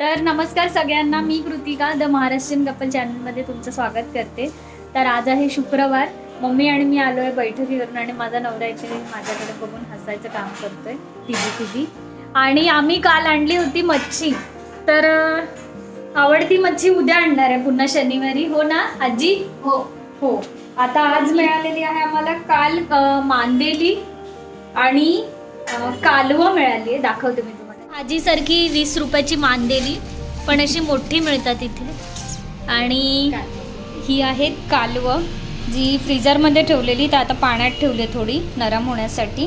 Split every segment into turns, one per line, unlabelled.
तर नमस्कार सगळ्यांना मी कृतिका द महाराष्ट्रीयन कपल चॅनलमध्ये तुमचं स्वागत करते. तर आज आहे शुक्रवार मम्मी आणि मी आलो आहे बैठकीवरून आणि माझा नवरा इथे माझ्याकडे बघून हसायचं काम करतोय तिघी तिघी. आणि आम्ही काल आणली होती मच्छी. तर आवडती मच्छी उद्या आणणार आहे पुन्हा शनिवारी. हो ना आजी? हो. हो. आता आज मिळालेली आहे आम्हाला काल मांदेली आणि कालवं मिळाली आहे. दाखवते मी भाजीसारखी आजीसारखी वीस रुपयाची मांदेली पण अशी मोठी मिळतात इथे. आणि ही आहेत कालवं जी फ्रीजरमध्ये ठेवलेली तर आता पाण्यात ठेवली थोडी नरम होण्यासाठी.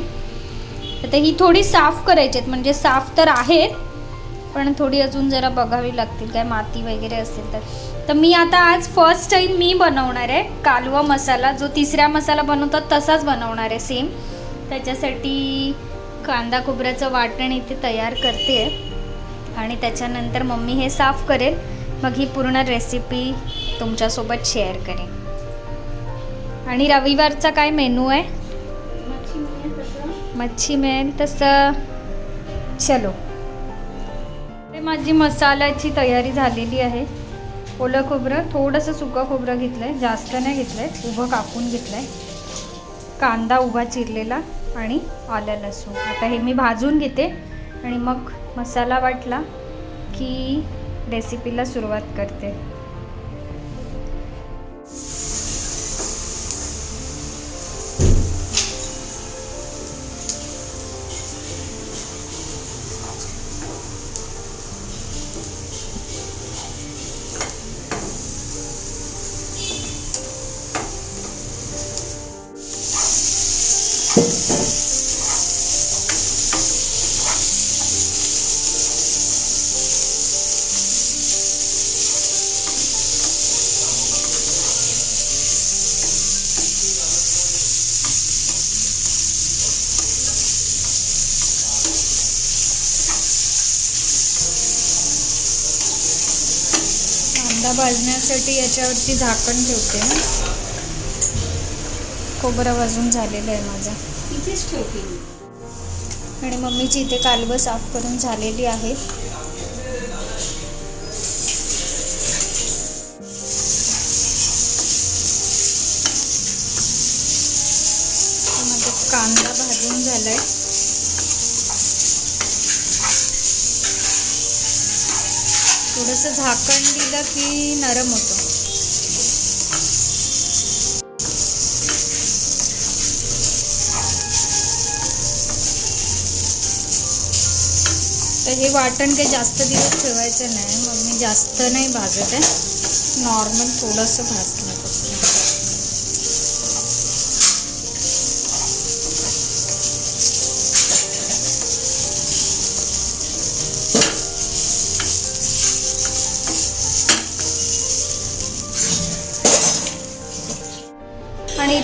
तर ही थोडी साफ करायची आहेत म्हणजे साफ तर आहेत पण थोडी अजून जरा बघावी लागतील काय माती वगैरे असेल तर. तर मी आता आज फर्स्ट टाईम मी बनवणार आहे कालवा मसाला जो तिसऱ्या मसाला बनवतात तसाच बनवणार आहे सेम त्याच्यासाठी कांदा खोबऱ्याचं वाटण इथे तयार करते. आणि त्याच्यानंतर मम्मी हे साफ करेल. मग ही पूर्ण रेसिपी तुमच्यासोबत शेअर करेन. आणि रविवारचा काय मेनू आहे? मच्छी मेन तसं. चलो. ते माझी मसाल्याची तयारी झालेली आहे. ओलं खोबरं थोडंसं सुकं खोबरं घेतलं आहे जास्त नाही घेतलं आहे उभं कापून घेतलं आहे कांदा उभा चिरलेला. आणि आलं लसूण. आता हे मी भाजून घेते आणि मग मसाला वाटला की रेसिपीला सुरुवात करते. भाजण्यासाठी याच्यावरती झाकण ठेवते. खोबरं भाजून झालेलं आहे माझं.
इथेच ठेवते.
आणि मम्मीची इथे कालवं साफ करून झालेली आहे. माझा कांदा भाजून झालाय. थोडंसं झाकण दिलं की नरम होतं. तर हे वाटण काही जास्त दिवस ठेवायचं नाही. मग मी जास्त नाही भाजत आहे. नॉर्मल थोडंसं भाजलं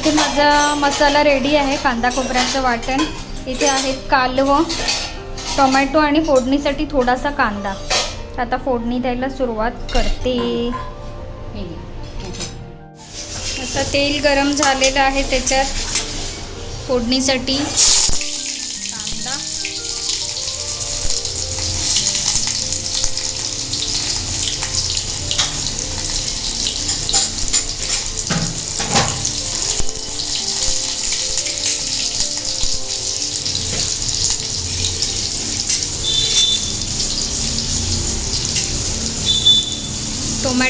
इथे माझा मसाला रेडी आहे कांदा खोबऱ्याचं वाटण. इथे आहेत कालवं टोमॅटो आणि फोडणीसाठी थोडासा कांदा. आता फोडणी द्यायला सुरुवात करते. आता तेल गरम झालेलं आहे त्याच्यात फोडणीसाठी.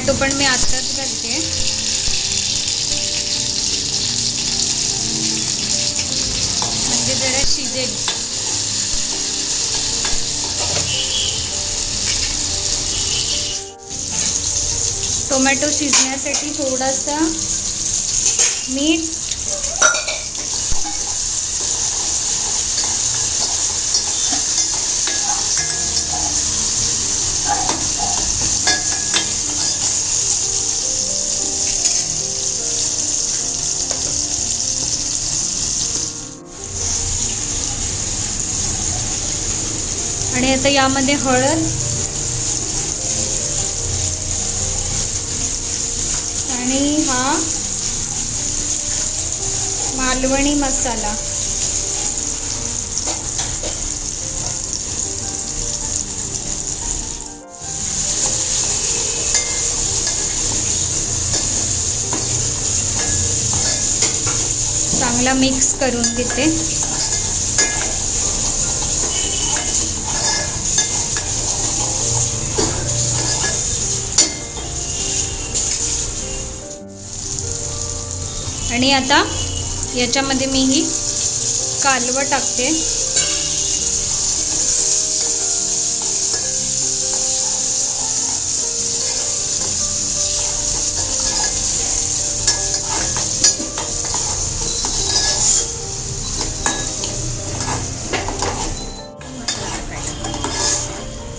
टोमॅटो पण मी आत्ताच घालते. म्हणजे जरा शिजेल. टोमॅटो शिजण्यासाठी थोडासा मीठ आणि आता यामध्ये हळद. आणि हा मालवणी मसाला. चांगला मिक्स करून घेते. आणि आता याच्यामध्ये मी ही कालवं टाकते.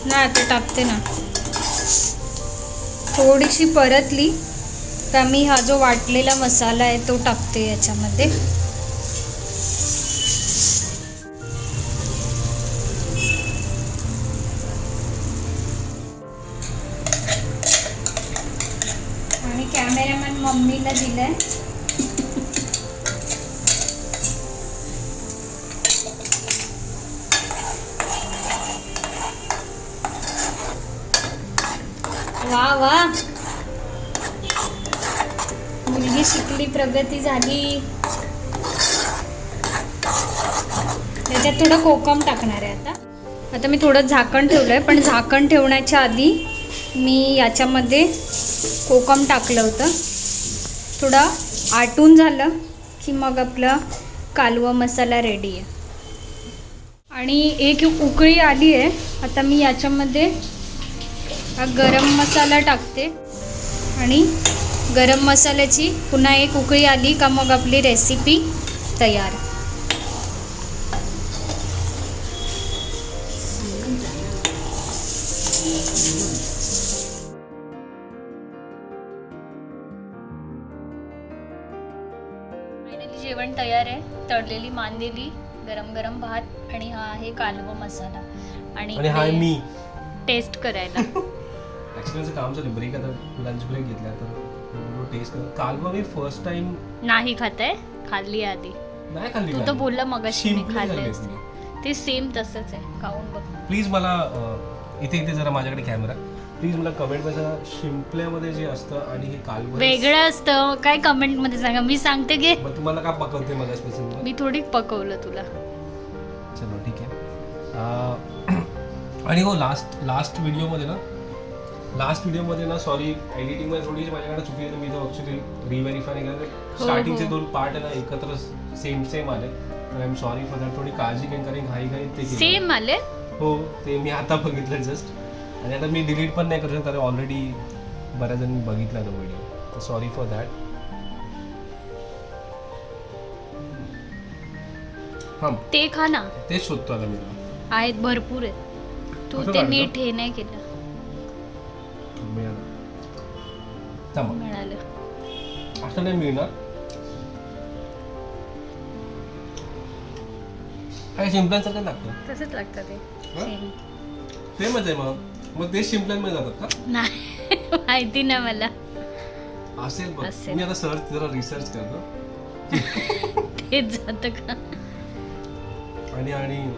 नाही आता टाकते ना. थोडीशी परतली. तर मी हा जो वाटलेला मसाला आहे तो टाकते याच्यामध्ये. आणि कॅमेरामॅन मम्मीला दिलाय. वा वा. शिकली प्रगती झाली. त्याच्यात थोडं कोकम टाकणार आहे आता. आता मी थोडं झाकण ठेवलं आहे पण झाकण ठेवण्याच्या आधी मी याच्यामध्ये कोकम टाकलं होतं. थोडं आटून झालं की मग आपलं कालवा मसाला रेडी आहे. आणि एक उकळी आली आहे. आता मी याच्यामध्ये हा गरम मसाला टाकते. आणि गरम मसाल्याची पुन्हा एक उकळी आली का मग आपली रेसिपी तयार. फायनली जेवण तयार आहे. तळलेली मांदेली गरम गरम भात आणि हा आहे कालवा मसाला. आणि
आणि हाय मी.
टेस्ट करायला.
ऍक्च्युली काम झालं ब्रेक आता लंच ब्रेक घेतला तर टेस्ट कर काल मग मी फर्स्ट टाइम
नाही खात आहे. खाल्ली आधी.
नाही खाल्ली
तू तर बोलला मगाशी मी खाल्ले. ते सेम तसंच आहे. खाऊन बघ.
प्लीज मला इथे इथे जरा माझ्याकडे कॅमेरा प्लीज मला कमेंटमध्ये शिंपल्यामध्ये जे असतं आणि हे कालवं
वेगळं असतं. काय कमेंटमध्ये सांगा? मी सांगते की
तुम्हाला का पकवते मला
मी थोडी पकवलं तुला.
चलो ठीक आहे. आणि हो लास्ट लास्ट व्हिडिओमध्ये ना लास्ट व्हिडिओमध्ये ना सॉरी एडिटिंगमध्ये थोडीशी माझ्याकडे चुकी आहे मी तो ॲक्च्युली रिव्हेरीफाय नाही केलं. स्टार्टिंगचे
हो.
दोन पार्ट आहे ना एकत्र सेम सेम आले. तर I am sorry for that थोडी काळजी घेईन कारण घाई घाई ते.
सेम आले?
हो ते मी आता बघितलं जस्ट आणि आता मी डिलीट पण नाही करू शकत कारण ऑलरेडी बऱ्याच जणांनी बघितला तो व्हिडिओ तर सॉरी फॉर दॅट हां
ते खा ना.
तेच शोधतो आता मी.
आहेत भरपूर आहेत. तू ते? नीट हे नाही केलं.
मिळालं. असं नाही मिळणार. काय शिंपल्यांसारखं लागतं?
तसंच लागतं ते.
सेमच आहे मग. मग ते शिंपल्यांमध्ये जातात का?
नाही. माहिती ना मला.
असेल बघ.
असेल.
मी आता सर्च जरा रिसर्च करतो.
तेच जातं का?
आणि आणि?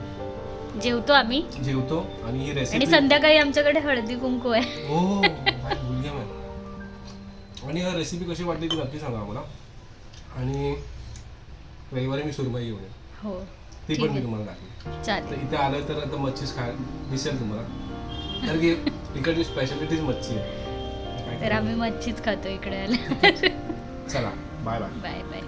जेवतो आम्ही.
जेवतो आणि ही
आणि
रेसिपी
संध्याकाळी आमच्याकडे हळदी कुंकू आहे.
हो मी. आणि ही रेसिपी कशी वाटली ती नक्की सांगा मला आणि रविवारी मी सुरमई घेऊन येईन.
हो.
ती पण मी. तुम्हाला दाखवेन. तर
चालेल
इथे आलं तर आता मच्छीच खाय दिसेल तुम्हाला. कारण की इकडची स्पेशालिटीच मच्छी आहे.
तर आम्ही मच्छीच खातो इकडे आला
चला बाय बाय
बाय बाय